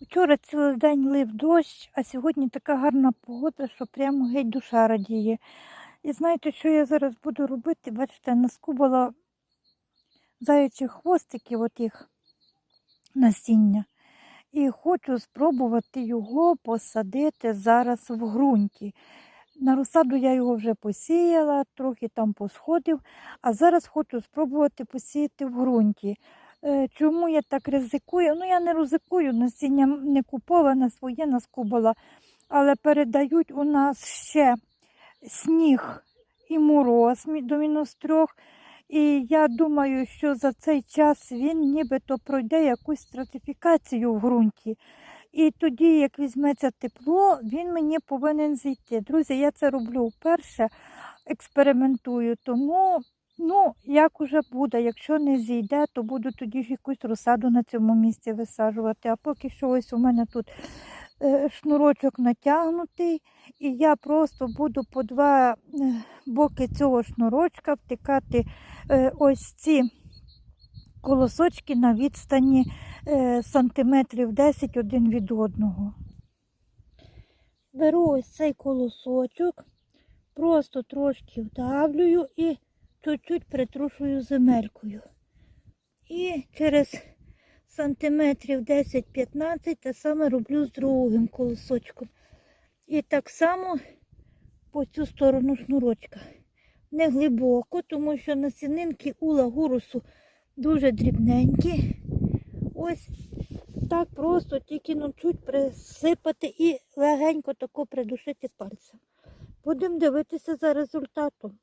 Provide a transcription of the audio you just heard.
Вчора цілий день лив дощ, а сьогодні така гарна погода, що прямо геть душа радіє. І знаєте, що я зараз буду робити? Бачите, наскубала зайчих хвостиків отих насіння. І хочу спробувати його посадити зараз в ґрунті. На розсаду я його вже посіяла, трохи там посходив, а зараз хочу спробувати посіяти в ґрунті. Е, Чому я так ризикую? Ну, я не ризикую, насіння не куповане, своє наскубала, але передають у нас ще сніг і мороз до мінус трьох. І я думаю, що за цей час він нібито пройде якусь стратифікацію в ґрунті. І тоді, як візьметься тепло, він мені повинен зійти. Друзі, я це роблю вперше, експериментую, тому ну, як уже буде. Якщо не зійде, то буду тоді ж якусь розсаду на цьому місці висаджувати. А поки що ось у мене тут е, шнурочок натягнутий, і я просто буду по два е, боки цього шнурочка втикати е, ось ці колосочки на відстані сантиметрів 10 один від одного. Беру ось цей колосочок, просто трошки вдавлюю і чуть-чуть притрушую земелькою. І через сантиметрів 10-15 те саме роблю з другим колосочком. І так само по цю сторону шнурочка. Не глибоко, тому що насінинки у лагурусу дуже дрібненькі. Ось так просто тільки ну, чуть присипати і легенько тако придушити пальцем. Будемо дивитися за результатом.